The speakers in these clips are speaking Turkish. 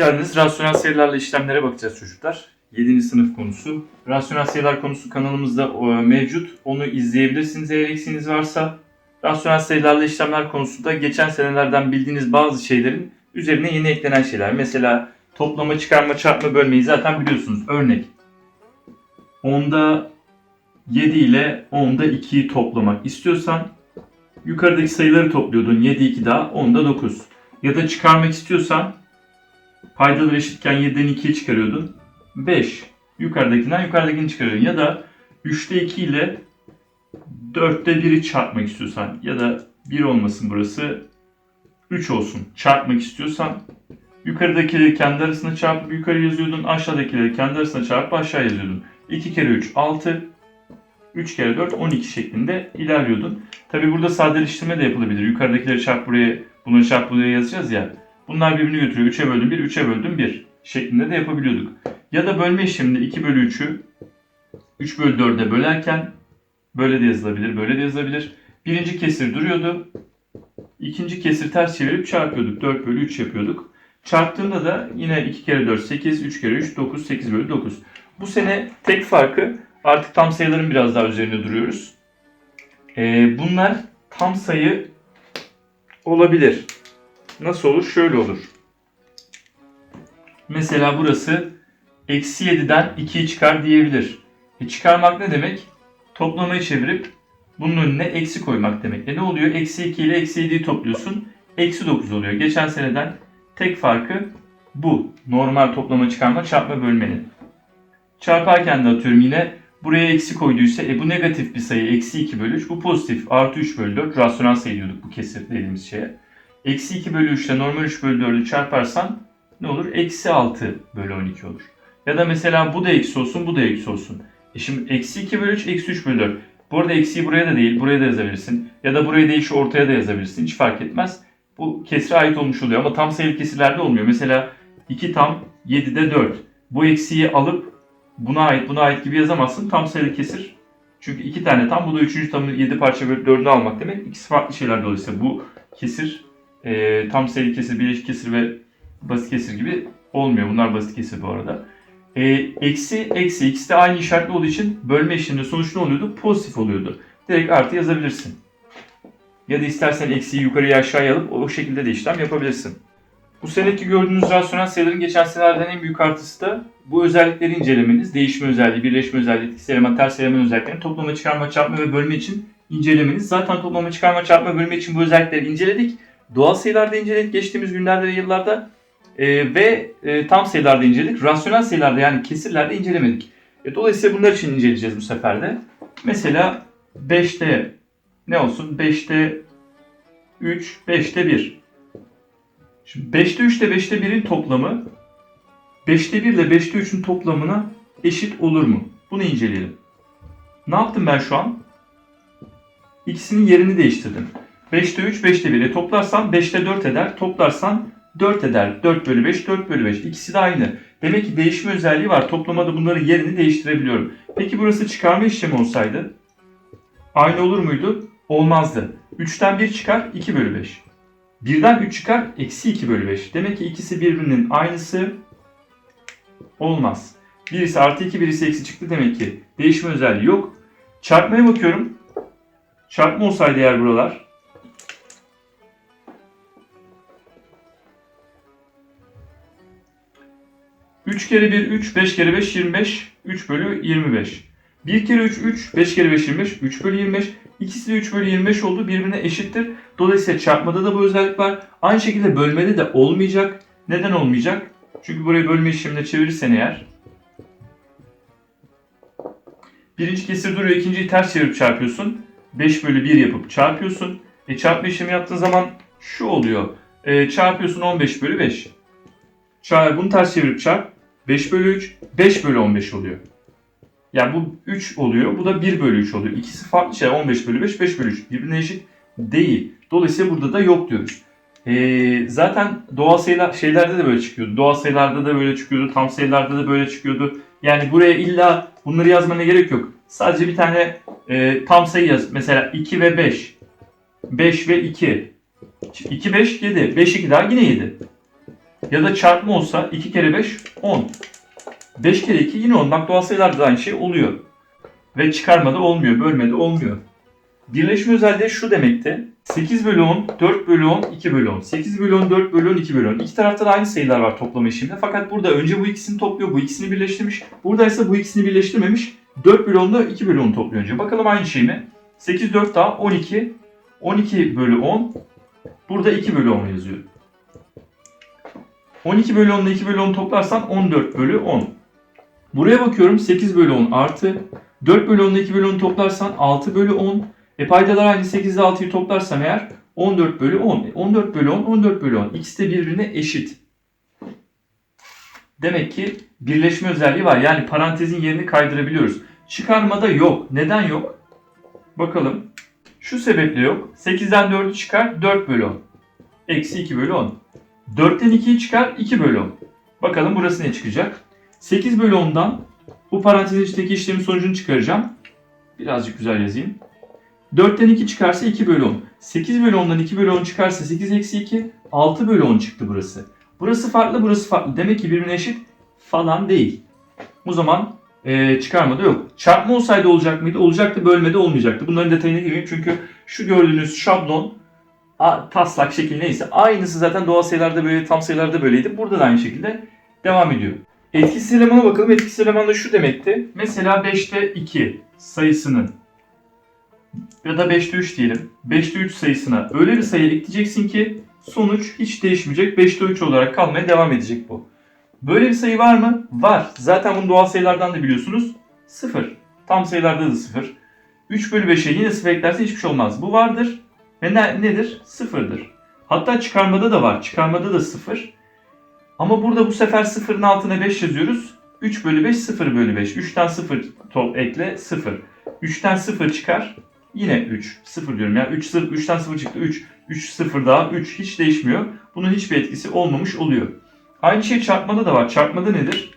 geldiniz. Rasyonel sayılarla işlemlere bakacağız çocuklar. 7. sınıf konusu. Rasyonel sayılar konusu kanalımızda e, mevcut. Onu izleyebilirsiniz eğer eksiğiniz varsa. Rasyonel sayılarla işlemler konusunda geçen senelerden bildiğiniz bazı şeylerin üzerine yeni eklenen şeyler. Mesela toplama, çıkarma, çarpma, bölmeyi zaten biliyorsunuz. Örnek. 10'da 7 ile 10'da 2'yi toplamak istiyorsan yukarıdaki sayıları topluyordun. 7, 2 daha 10'da 9. Ya da çıkarmak istiyorsan paydalar eşitken 7'den 2'yi çıkarıyordun. 5. Yukarıdakinden yukarıdakini çıkarıyordun. Ya da 3'te 2 ile 4'te 1'i çarpmak istiyorsan ya da 1 olmasın burası 3 olsun çarpmak istiyorsan yukarıdakileri kendi arasında çarpıp yukarı yazıyordun. Aşağıdakileri kendi arasında çarpıp aşağı yazıyordun. 2 kere 3 6 3 kere 4 12 şeklinde ilerliyordun. Tabi burada sadeleştirme de yapılabilir. Yukarıdakileri çarp buraya, bunları çarp buraya yazacağız ya. Bunlar birbirini götürüyor. 3'e böldüm 1, 3'e böldüm 1 şeklinde de yapabiliyorduk. Ya da bölme işleminde 2 bölü 3'ü 3 bölü 4'e bölerken böyle de yazılabilir, böyle de yazılabilir. Birinci kesir duruyordu. İkinci kesir ters çevirip çarpıyorduk. 4 bölü 3 yapıyorduk. Çarptığında da yine 2 kere 4 8, 3 kere 3 9, 8 bölü 9. Bu sene tek farkı artık tam sayıların biraz daha üzerinde duruyoruz. Ee, bunlar tam sayı olabilir. Nasıl olur? Şöyle olur. Mesela burası eksi 7'den 2'yi çıkar diyebilir. E çıkarmak ne demek? Toplamayı çevirip bunun önüne eksi koymak demek. E ne oluyor? Eksi 2 ile eksi 7'yi topluyorsun. Eksi 9 oluyor. Geçen seneden tek farkı bu. Normal toplama çıkarma çarpma bölmenin. Çarparken de atıyorum yine buraya eksi koyduysa e bu negatif bir sayı eksi 2 bölü 3 bu pozitif artı 3 bölü 4 rasyonel sayı diyorduk bu kesir dediğimiz şeye. Eksi 2 bölü 3 ile normal 3 bölü 4'ü çarparsan ne olur? Eksi 6 bölü 12 olur. Ya da mesela bu da eksi olsun bu da eksi olsun. E şimdi eksi 2 bölü 3 eksi 3 bölü 4. Bu arada eksiği buraya da değil buraya da yazabilirsin. Ya da buraya değil şu ortaya da yazabilirsin. Hiç fark etmez. Bu kesire ait olmuş oluyor ama tam sayılı kesirlerde olmuyor. Mesela 2 tam 7'de 4. Bu eksiği alıp buna ait buna ait gibi yazamazsın. Tam sayılı kesir. Çünkü iki tane tam bu da üçüncü tamı 7 parça bölüp 4'ünü almak demek. İkisi farklı şeyler dolayısıyla bu kesir e, tam sayılı kesir, birleşik kesir ve basit kesir gibi olmuyor. Bunlar basit kesir bu arada. E, eksi, eksi ikisi de aynı işaretli olduğu için bölme işleminde sonuç ne oluyordu? Pozitif oluyordu. Direkt artı yazabilirsin. Ya da istersen eksiği yukarıya aşağıya alıp o şekilde de işlem yapabilirsin. Bu seneki gördüğünüz rasyonel sayıların geçen senelerden en büyük artısı da bu özellikleri incelemeniz. Değişme özelliği, birleşme özelliği, etkisi eleman, ters eleman özelliklerini toplama, çıkarma, çarpma ve bölme için incelemeniz. Zaten toplama, çıkarma, çarpma, bölme için bu özellikleri inceledik. Doğal sayılarda inceledik geçtiğimiz günlerde ve yıllarda. Ee, ve e, tam sayılarda inceledik. Rasyonel sayılarda yani kesirlerde incelemedik. E, dolayısıyla bunlar için inceleyeceğiz bu sefer de. Mesela 5'te ne olsun? 5'te 3, 5'te 1. Şimdi 5'te 3 ile 5'te 1'in toplamı 5'te 1 ile 5'te 3'ün toplamına eşit olur mu? Bunu inceleyelim. Ne yaptım ben şu an? İkisinin yerini değiştirdim. 5'te 3, 5'te 1. E toplarsam 5'te 4 eder. Toplarsan 4 eder. 4 bölü 5, 4 bölü 5. İkisi de aynı. Demek ki değişme özelliği var. Toplamada bunların yerini değiştirebiliyorum. Peki burası çıkarma işlemi olsaydı? Aynı olur muydu? Olmazdı. 3'ten 1 çıkar 2 bölü 5. 1'den 3 çıkar eksi 2 bölü 5. Demek ki ikisi birbirinin aynısı olmaz. Birisi artı 2 birisi eksi çıktı demek ki değişme özelliği yok. Çarpmaya bakıyorum. Çarpma olsaydı eğer buralar. Üç kere 1 3, 5 kere 5 25, 3 bölü 25. 1 kere 3 3, 5 kere 5 25, 3 bölü 25. İkisi de 3 bölü 25 oldu birbirine eşittir. Dolayısıyla çarpmada da bu özellik var. Aynı şekilde bölmede de olmayacak. Neden olmayacak? Çünkü burayı bölme işlemine çevirirsen eğer birinci kesir duruyor, ikinciyi ters çevirip çarpıyorsun. 5 bölü 1 yapıp çarpıyorsun. E çarpma işlemi yaptığın zaman şu oluyor. E, çarpıyorsun 15 bölü 5. Çar, bunu ters çevirip çarp. 5 bölü 3, 5 bölü 15 oluyor. Yani bu 3 oluyor, bu da 1 bölü 3 oluyor. İkisi farklı şey. 15 bölü 5, 5 bölü 3. Birbirine eşit değil. Dolayısıyla burada da yok diyoruz. Ee, zaten doğal sayılar şeylerde de böyle çıkıyordu. Doğal sayılarda da böyle çıkıyordu. Tam sayılarda da böyle çıkıyordu. Yani buraya illa bunları yazmana gerek yok. Sadece bir tane e, tam sayı yaz. Mesela 2 ve 5. 5 ve 2. 2, 5, 7. 5, 2 daha yine 7. Ya da çarpma olsa 2 kere 5 10. 5 kere 2 yine 10. Bak doğal sayılarda da aynı şey oluyor. Ve çıkarmada olmuyor, bölmede olmuyor. Birleşme özelliği şu demekti. 8 bölü 10, 4 bölü 10, 2 bölü 10. 8 bölü 10, 4 bölü 10, 2 bölü 10. İki tarafta da aynı sayılar var toplama işleminde. Fakat burada önce bu ikisini topluyor, bu ikisini birleştirmiş. Burada ise bu ikisini birleştirmemiş. 4 bölü 10'da 2 bölü 10 topluyor önce. Bakalım aynı şey mi? 8, 4 daha 12. 12 bölü 10. Burada 2 bölü 10 yazıyor. 12 bölü 10 ile 2 bölü 10 toplarsan 14 bölü 10. Buraya bakıyorum 8 bölü 10 artı 4 bölü 10 ile 2 bölü 10 toplarsan 6 bölü 10. E paydalar aynı 8 ile 6'yı toplarsam eğer 14 bölü 10. E 14 bölü 10, 14 bölü 10. İkisi de birbirine eşit. Demek ki birleşme özelliği var. Yani parantezin yerini kaydırabiliyoruz. Çıkarmada yok. Neden yok? Bakalım. Şu sebeple yok. 8'den 4'ü çıkar 4 bölü 10. Eksi 2 bölü 10. 4'ten 2'yi çıkar 2 bölü 10. Bakalım burası ne çıkacak? 8 bölü 10'dan bu parantezin içindeki işlemin sonucunu çıkaracağım. Birazcık güzel yazayım. 4'ten 2 çıkarsa 2 bölü 10. 8 bölü 10'dan 2 bölü 10 çıkarsa 8 eksi 2. 6 bölü 10 çıktı burası. Burası farklı burası farklı. Demek ki birbirine eşit falan değil. O zaman e, çıkarmada yok. Çarpma olsaydı olacak mıydı? Olacaktı bölmede olmayacaktı. Bunların detayına girmeyeyim çünkü şu gördüğünüz şablon taslak şekil neyse aynısı zaten doğal sayılarda böyle tam sayılarda böyleydi. Burada da aynı şekilde devam ediyor. Etkisiz elemana bakalım. Etkisiz eleman da şu demekti. Mesela 5'te 2 sayısının ya da 5'te 3 diyelim. 5'te 3 sayısına öyle bir sayı ekleyeceksin ki sonuç hiç değişmeyecek. 5'te 3 olarak kalmaya devam edecek bu. Böyle bir sayı var mı? Var. Zaten bunu doğal sayılardan da biliyorsunuz. 0. Tam sayılarda da 0. 3 bölü 5'e yine 0 eklerse hiçbir şey olmaz. Bu vardır. Ve ne, nedir? 0'dır. Hatta çıkarmada da var. Çıkarmada da 0. Ama burada bu sefer 0'ın altına 5 yazıyoruz. 3 bölü 5 0 bölü 5. 3'ten 0 top ekle 0. 3'ten 0 çıkar. Yine 3. 0 diyorum ya. 3, 0, 3'ten 0 çıktı 3. 3 0 daha 3 hiç değişmiyor. Bunun hiçbir etkisi olmamış oluyor. Aynı şey çarpmada da var. Çarpmada nedir?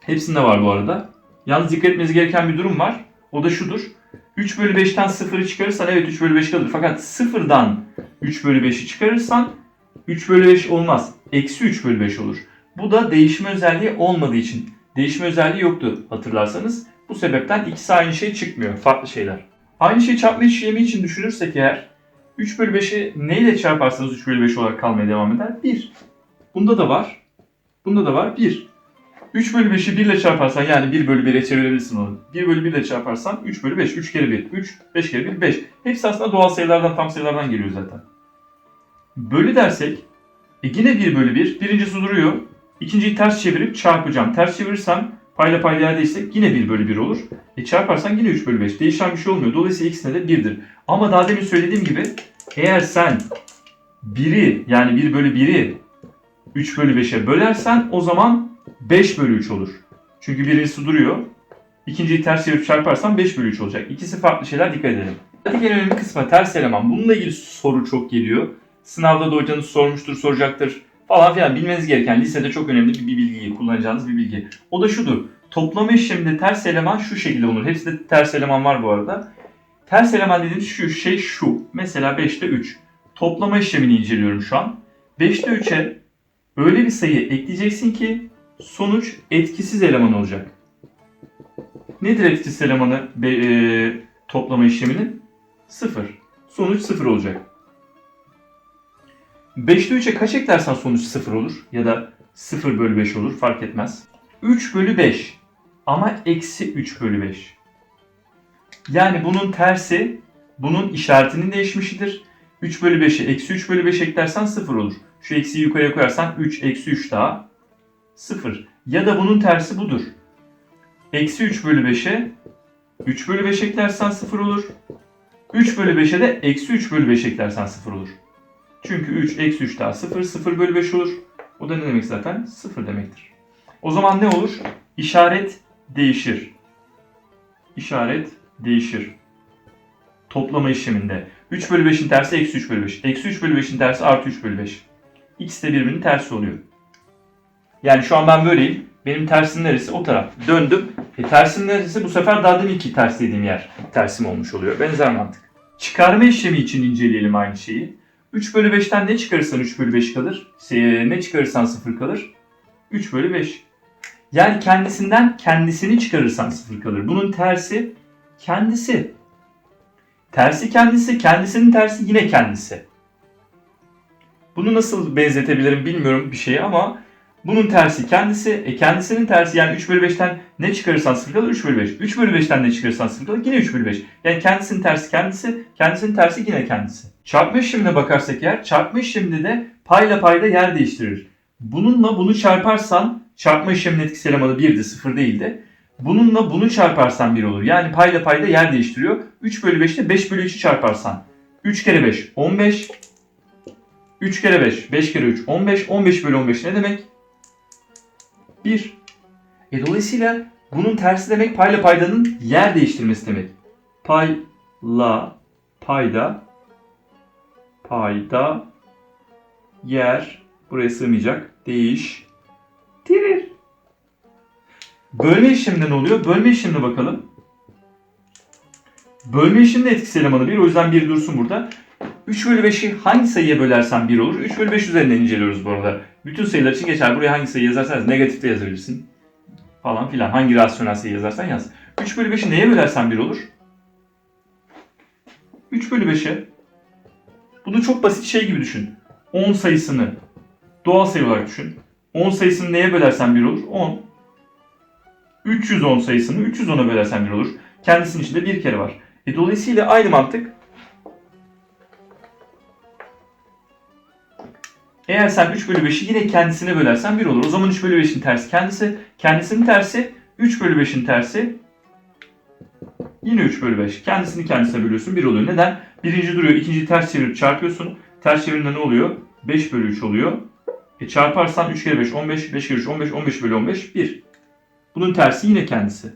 Hepsinde var bu arada. Yalnız dikkat etmeniz gereken bir durum var. O da şudur. 3 bölü 5'ten 0'ı çıkarırsan evet 3 bölü 5 kalır. Fakat 0'dan 3 bölü 5'i çıkarırsan 3 bölü 5 olmaz. Eksi 3 bölü 5 olur. Bu da değişme özelliği olmadığı için. Değişme özelliği yoktu hatırlarsanız. Bu sebepten ikisi aynı şey çıkmıyor. Farklı şeyler. Aynı şey çarpma işlemi için düşünürsek eğer 3 bölü 5'i neyle çarparsanız 3 bölü 5 olarak kalmaya devam eder? 1. Bunda da var. Bunda da var 1. 3 bölü 5'i 1 ile çarparsan yani 1 bölü 1'e çevirebilirsin onu. 1 bölü 1 ile çarparsan 3 bölü 5. 3 kere 1. 3. 5 kere 1. 5. Hepsi aslında doğal sayılardan tam sayılardan geliyor zaten. Bölü dersek e yine 1 bölü 1. Birincisi duruyor. İkinciyi ters çevirip çarpacağım. Ters çevirirsem payla payla yerdeysek yine 1 bölü 1 olur. E çarparsan yine 3 bölü 5. Değişen bir şey olmuyor. Dolayısıyla ikisine de 1'dir. Ama daha demin söylediğim gibi eğer sen 1'i yani 1 bölü 1'i 3 bölü 5'e bölersen o zaman 5 bölü 3 olur. Çünkü birincisi duruyor. İkinciyi ters çevirip çarparsan 5 bölü 3 olacak. İkisi farklı şeyler dikkat edelim. Hadi önemli kısmı ters eleman. Bununla ilgili soru çok geliyor. Sınavda da hocanız sormuştur, soracaktır falan filan. Bilmeniz gereken lisede çok önemli bir bilgi, kullanacağınız bir bilgi. O da şudur. Toplama işleminde ters eleman şu şekilde olur. Hepsinde ters eleman var bu arada. Ters eleman dediğimiz şu şey şu. Mesela 5'te 3. Toplama işlemini inceliyorum şu an. 5'te 3'e öyle bir sayı ekleyeceksin ki sonuç etkisiz eleman olacak. Nedir etkisiz elemanı be, e, toplama işleminin? 0. Sonuç 0 olacak. 5'te 3'e kaç eklersen sonuç 0 olur. Ya da 0 bölü 5 olur fark etmez. 3 bölü 5 ama eksi 3 bölü 5. Yani bunun tersi bunun işaretinin değişmişidir. 3 bölü 5'e eksi 3 bölü 5 eklersen 0 olur. Şu eksiyi yukarıya koyarsan 3 eksi 3 daha 0. Ya da bunun tersi budur. Eksi 3 bölü 5'e 3 bölü 5 eklersen 0 olur. 3 bölü 5'e de eksi 3 bölü 5 eklersen 0 olur. Çünkü 3 eksi 3 daha 0. 0 bölü 5 olur. O da ne demek zaten? 0 demektir. O zaman ne olur? İşaret değişir. İşaret değişir. Toplama işleminde. 3 bölü 5'in tersi eksi 3 bölü 5. Eksi 3 bölü 5'in tersi artı 3 bölü 5. İkisi de birbirinin tersi oluyor. Yani şu an ben böyleyim. Benim tersim neresi? O taraf. Döndüm. E tersim neresi? Bu sefer daha deminki ters dediğim yer tersim olmuş oluyor. Benzer mantık. Çıkarma işlemi için inceleyelim aynı şeyi. 3 bölü 5'ten ne çıkarırsan 3 bölü 5 kalır. Ne çıkarırsan 0 kalır. 3 bölü 5. Yani kendisinden kendisini çıkarırsan 0 kalır. Bunun tersi kendisi. Tersi kendisi, kendisinin tersi yine kendisi. Bunu nasıl benzetebilirim bilmiyorum bir şeye ama bunun tersi kendisi, e kendisinin tersi yani 3 bölü 5'ten ne çıkarırsan 0 kalır 3 bölü 5. 3 bölü 5'ten ne çıkarırsan 0 kalır yine 3 bölü 5. Yani kendisinin tersi kendisi, kendisinin tersi yine kendisi. Çarpma işlemine bakarsak eğer çarpma işleminde de payla payda yer değiştirir. Bununla bunu çarparsan çarpma işleminin etkisi elemanı 1'di 0 değildi. Bununla bunu çarparsan 1 olur. Yani payla payda yer değiştiriyor. 3 bölü 5'te 5 bölü 3'ü çarparsan. 3 kere 5 15. 3 kere 5 5 kere 3 15. 15 bölü 15 ne demek? 1. E dolayısıyla bunun tersi demek payla paydanın yer değiştirmesi demek. Payla payda payda yer buraya sığmayacak. Değiştirir. Bölme işleminde ne oluyor? Bölme işlemine bakalım. Bölme işleminde etkisi elemanı 1. O yüzden 1 dursun burada. 3 bölü 5'i hangi sayıya bölersen 1 olur? 3 bölü 5 üzerinden inceliyoruz bu arada. Bütün sayılar için geçer. Buraya hangi sayı yazarsanız negatif de yazabilirsin. Falan filan. Hangi rasyonel sayı yazarsan yaz. 3 bölü 5'i neye bölersen 1 olur? 3 bölü 5'e. Bunu çok basit şey gibi düşün. 10 sayısını doğal sayı olarak düşün. 10 sayısını neye bölersen 1 olur? 10. 310 sayısını 310'a bölersen 1 olur. Kendisinin içinde bir kere var. E dolayısıyla aynı mantık. Eğer sen 3 bölü 5'i yine kendisine bölersen 1 olur. O zaman 3 bölü 5'in tersi kendisi. Kendisinin tersi 3 bölü 5'in tersi yine 3 bölü 5. Kendisini kendisine bölüyorsun 1 oluyor. Neden? Birinci duruyor. ikinci ters çevirip çarpıyorsun. Ters çevirince ne oluyor? 5 bölü 3 oluyor. E çarparsan 3 kere 5 15. 5 kere 3 15. 15 bölü 15 1. Bunun tersi yine kendisi.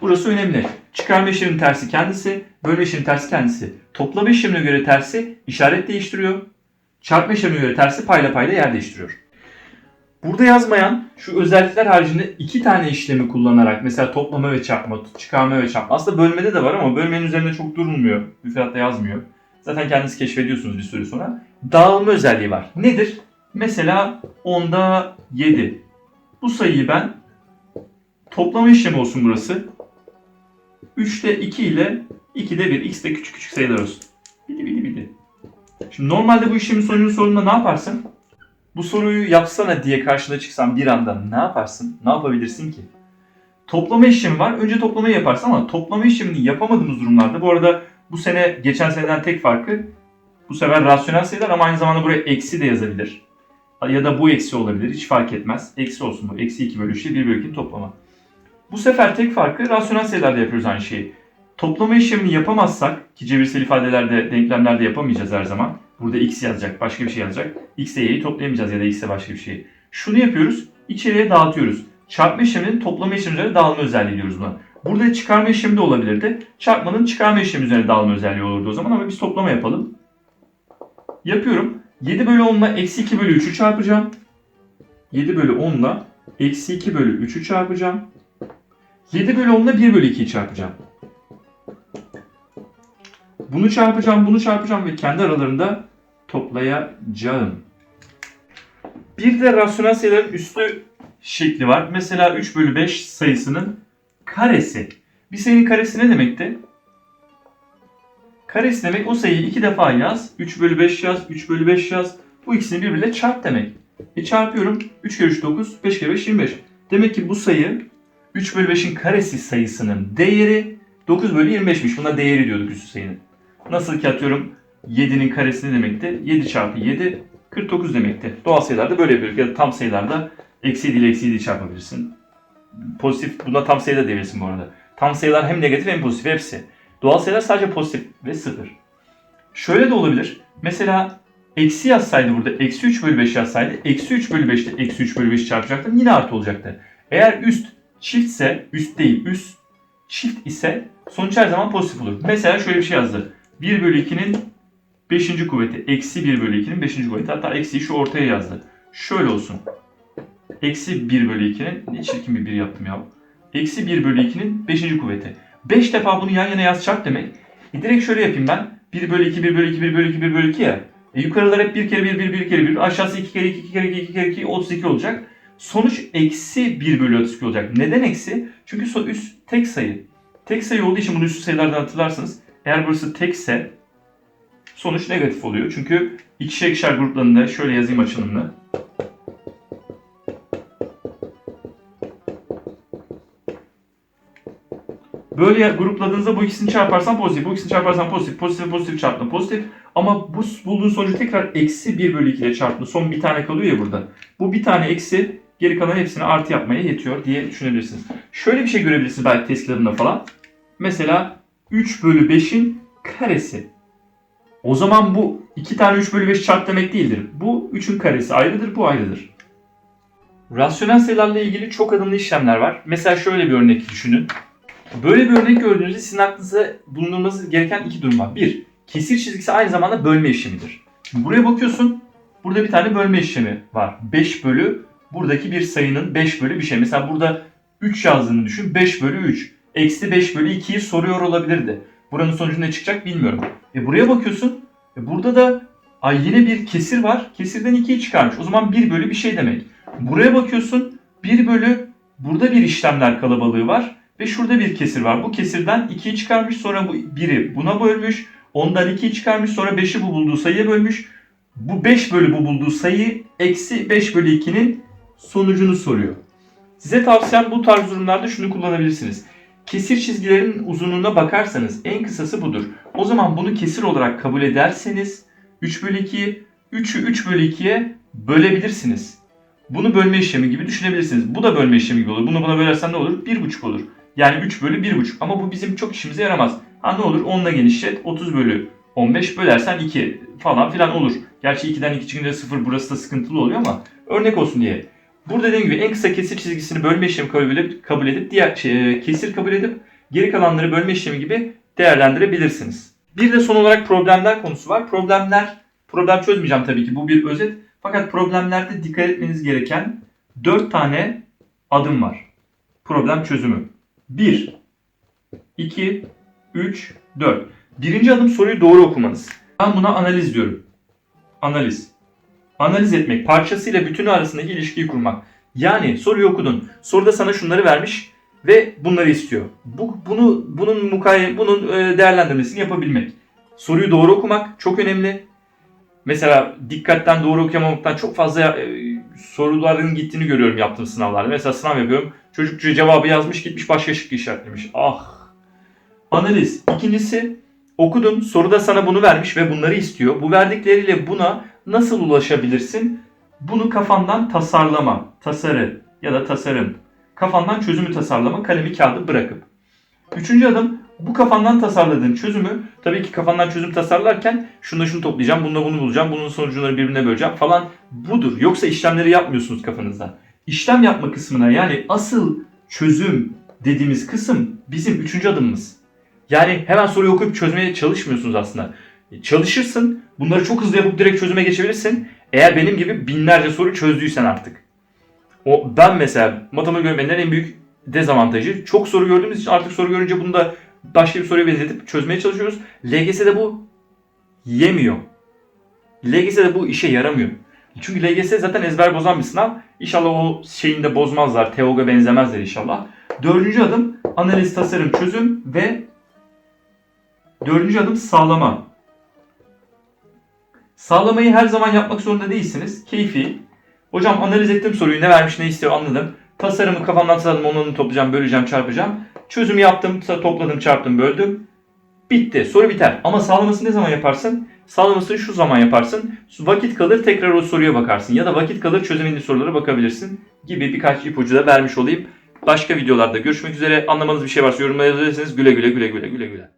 Burası önemli. Çıkarma işleminin tersi kendisi, bölme işleminin tersi kendisi. Toplama işlemine göre tersi işaret değiştiriyor. Çarpma işlemine göre tersi payla payla yer değiştiriyor. Burada yazmayan şu özellikler haricinde iki tane işlemi kullanarak mesela toplama ve çarpma, çıkarma ve çarpma. Aslında bölmede de var ama bölmenin üzerinde çok durulmuyor. Müfredatta yazmıyor. Zaten kendiniz keşfediyorsunuz bir süre sonra. Dağılma özelliği var. Nedir? Mesela 10'da 7. Bu sayıyı ben toplama işlemi olsun burası. 3'te 2 ile 2'de 1. X de küçük küçük sayılar olsun. Bidi bidi bidi. Şimdi normalde bu işlemin sonucunun sonunda ne yaparsın? Bu soruyu yapsana diye karşına çıksam bir anda ne yaparsın? Ne yapabilirsin ki? Toplama işlemi var. Önce toplamayı yaparsın ama toplama işlemini yapamadığımız durumlarda bu arada bu sene geçen seneden tek farkı bu sefer rasyonel sayılar ama aynı zamanda buraya eksi de yazabilir. Ya da bu eksi olabilir. Hiç fark etmez. Eksi olsun bu. Eksi 2 bölü 3 1 bölü 2'nin toplamı. Bu sefer tek farkı rasyonel sayılarda yapıyoruz aynı şeyi. Toplama işlemini yapamazsak ki cebirsel ifadelerde, denklemlerde yapamayacağız her zaman. Burada x yazacak, başka bir şey yazacak. x ile y'yi toplayamayacağız ya da x'e başka bir şeyi. Şunu yapıyoruz, içeriye dağıtıyoruz. Çarpma işleminin toplama işlemi üzerine dağılma özelliği diyoruz buna. Burada çıkarma işlemi de olabilirdi. Çarpmanın çıkarma işlemi üzerine dağılma özelliği olurdu o zaman ama biz toplama yapalım. Yapıyorum. 7 bölü 10 ile eksi 2 bölü 3'ü çarpacağım. 7 bölü 10 ile eksi 2 bölü 3'ü çarpacağım. 7 bölü 10 ile 1 bölü 2'yi çarpacağım. Bunu çarpacağım, bunu çarpacağım ve kendi aralarında toplayacağım. Bir de rasyonel sayıların üstü şekli var. Mesela 3 bölü 5 sayısının karesi. Bir sayının karesi ne demekti? Karesi demek o sayıyı iki defa yaz. 3 bölü 5 yaz, 3 bölü 5 yaz. Bu ikisini birbiriyle çarp demek. E çarpıyorum. 3 kere 3 9, 5 kere 5 25. Demek ki bu sayı 3 bölü 5'in karesi sayısının değeri 9 bölü 25'miş. Buna değeri diyorduk üstü sayının. Nasıl ki atıyorum 7'nin karesi ne demekti? 7 çarpı 7 49 demekti. Doğal sayılarda böyle yapıyoruz. Ya da tam sayılarda eksi 7 ile eksi 7 çarpabilirsin. Pozitif buna tam sayıda diyebilirsin bu arada. Tam sayılar hem negatif hem pozitif hepsi. Doğal sayılar sadece pozitif ve sıfır. Şöyle de olabilir. Mesela eksi yazsaydı burada eksi 3 bölü 5 yazsaydı eksi 3 bölü 5'te eksi 3 bölü 5 çarpacaktım yine artı olacaktı. Eğer üst çiftse üst değil üst çift ise sonuç her zaman pozitif olur. Mesela şöyle bir şey yazdı. 1 bölü 2'nin 5. kuvveti. Eksi 1 bölü 2'nin 5. kuvveti. Hatta eksiyi şu ortaya yazdı. Şöyle olsun. Eksi 1 bölü 2'nin ne çirkin bir 1 yaptım ya. Eksi 1 bölü 2'nin 5. kuvveti. 5 defa bunu yan yana yazacak demek. E direkt şöyle yapayım ben. 1 bölü 2, 1 bölü 2, 1 bölü 2, 1 bölü 2 ya. E yukarılar hep 1 kere 1, 1, 1 kere 1. Aşağısı 2 kere 2, 2 kere 2, 2 kere 2, 32 olacak. Sonuç eksi 1 bölü 32 olacak. Neden eksi? Çünkü üst tek sayı. Tek sayı olduğu için bunu üstü sayılardan hatırlarsınız. Eğer burası tekse sonuç negatif oluyor. Çünkü ikişer ikişer gruplarında şöyle yazayım açılımını. Böyle grupladığınızda bu ikisini çarparsan pozitif, bu ikisini çarparsan pozitif, pozitif pozitif çarptın pozitif. Ama bu bulduğun sonucu tekrar eksi 1 bölü 2 ile çarptın. Son bir tane kalıyor ya burada. Bu bir tane eksi geri kalan hepsini artı yapmaya yetiyor diye düşünebilirsiniz. Şöyle bir şey görebilirsiniz belki test falan. Mesela 3 bölü 5'in karesi. O zaman bu 2 tane 3 bölü 5 çarp demek değildir. Bu 3'ün karesi ayrıdır, bu ayrıdır. Rasyonel sayılarla ilgili çok adımlı işlemler var. Mesela şöyle bir örnek düşünün. Böyle bir örnek gördüğünüzde sizin aklınıza bulundurmanız gereken iki durum var. Bir, kesir çizgisi aynı zamanda bölme işlemidir. Buraya bakıyorsun, burada bir tane bölme işlemi var. 5 bölü, buradaki bir sayının 5 bölü bir şey. Mesela burada 3 yazdığını düşün, 5 bölü 3. Eksi 5 bölü 2'yi soruyor olabilirdi. Buranın sonucu ne çıkacak bilmiyorum. E buraya bakıyorsun, e burada da ay yine bir kesir var. Kesirden 2'yi çıkarmış. O zaman 1 bölü bir şey demek. Buraya bakıyorsun, 1 bölü, burada bir işlemler kalabalığı var. Ve şurada bir kesir var. Bu kesirden 2'yi çıkarmış sonra bu 1'i buna bölmüş. Ondan 2'yi çıkarmış sonra 5'i bu bulduğu sayıya bölmüş. Bu 5 bölü bu bulduğu sayı eksi 5 bölü 2'nin sonucunu soruyor. Size tavsiyem bu tarz durumlarda şunu kullanabilirsiniz. Kesir çizgilerin uzunluğuna bakarsanız en kısası budur. O zaman bunu kesir olarak kabul ederseniz 3 bölü 2'yi 3'ü 3 bölü 2'ye bölebilirsiniz. Bunu bölme işlemi gibi düşünebilirsiniz. Bu da bölme işlemi gibi olur. Bunu buna bölersen ne olur? 1,5 olur. Yani 3 bölü 1,5. Ama bu bizim çok işimize yaramaz. Ha ne olur 10'la genişlet 30 bölü 15 bölersen 2 falan filan olur. Gerçi 2'den 2 çıkınca 0 burası da sıkıntılı oluyor ama örnek olsun diye. Burada dediğim gibi en kısa kesir çizgisini bölme işlemi kabul edip, kabul edip diğer şey, kesir kabul edip geri kalanları bölme işlemi gibi değerlendirebilirsiniz. Bir de son olarak problemler konusu var. Problemler, problem çözmeyeceğim tabii ki bu bir özet. Fakat problemlerde dikkat etmeniz gereken 4 tane adım var. Problem çözümü. 1, 2, 3, 4. Birinci adım soruyu doğru okumanız. Ben buna analiz diyorum. Analiz. Analiz etmek, parçasıyla bütünü arasındaki ilişkiyi kurmak. Yani soruyu okudun. Soruda sana şunları vermiş ve bunları istiyor. Bu, bunu bunun mukay bunun e, değerlendirmesini yapabilmek. Soruyu doğru okumak çok önemli. Mesela dikkatten doğru okuyamamaktan çok fazla e, soruların gittiğini görüyorum yaptığım sınavlarda. Mesela sınav yapıyorum. Çocuk cevabı yazmış gitmiş başka şıkkı işaretlemiş. Ah. Analiz. İkincisi okudun soruda sana bunu vermiş ve bunları istiyor. Bu verdikleriyle buna nasıl ulaşabilirsin? Bunu kafandan tasarlama, tasarı ya da tasarım. Kafandan çözümü tasarlama, kalemi kağıdı bırakıp. Üçüncü adım bu kafandan tasarladığın çözümü tabii ki kafandan çözüm tasarlarken şunu şunu toplayacağım, bununla bunu bulacağım, bunun sonuçları birbirine böleceğim falan budur. Yoksa işlemleri yapmıyorsunuz kafanızda. İşlem yapma kısmına yani asıl çözüm dediğimiz kısım bizim üçüncü adımımız. Yani hemen soruyu okuyup çözmeye çalışmıyorsunuz aslında. E, Çalışırsın, bunları çok hızlı yapıp direkt çözüme geçebilirsin. Eğer benim gibi binlerce soru çözdüysen artık. O ben mesela matematik öğretmenlerin en büyük dezavantajı çok soru gördüğümüz için artık soru görünce bunu da başka bir soruya benzetip çözmeye çalışıyoruz. LGS'de bu yemiyor. LGS'de bu işe yaramıyor. Çünkü LGS zaten ezber bozan bir sınav. İnşallah o şeyini de bozmazlar. TEOG'a benzemezler inşallah. Dördüncü adım analiz, tasarım, çözüm ve dördüncü adım sağlama. Sağlamayı her zaman yapmak zorunda değilsiniz. Keyfi. Hocam analiz ettim soruyu ne vermiş ne istiyor anladım. Tasarımı kafamdan tasarladım onu toplayacağım, böleceğim, çarpacağım. Çözümü yaptım, topladım, çarptım, böldüm. Bitti. Soru biter. Ama sağlamasını ne zaman yaparsın? Sağlamasını şu zaman yaparsın. Vakit kalır tekrar o soruya bakarsın. Ya da vakit kalır çözemediğin sorulara bakabilirsin. Gibi birkaç ipucu da vermiş olayım. Başka videolarda görüşmek üzere. Anlamadığınız bir şey varsa yorumlara yazabilirsiniz. Güle güle güle güle güle güle.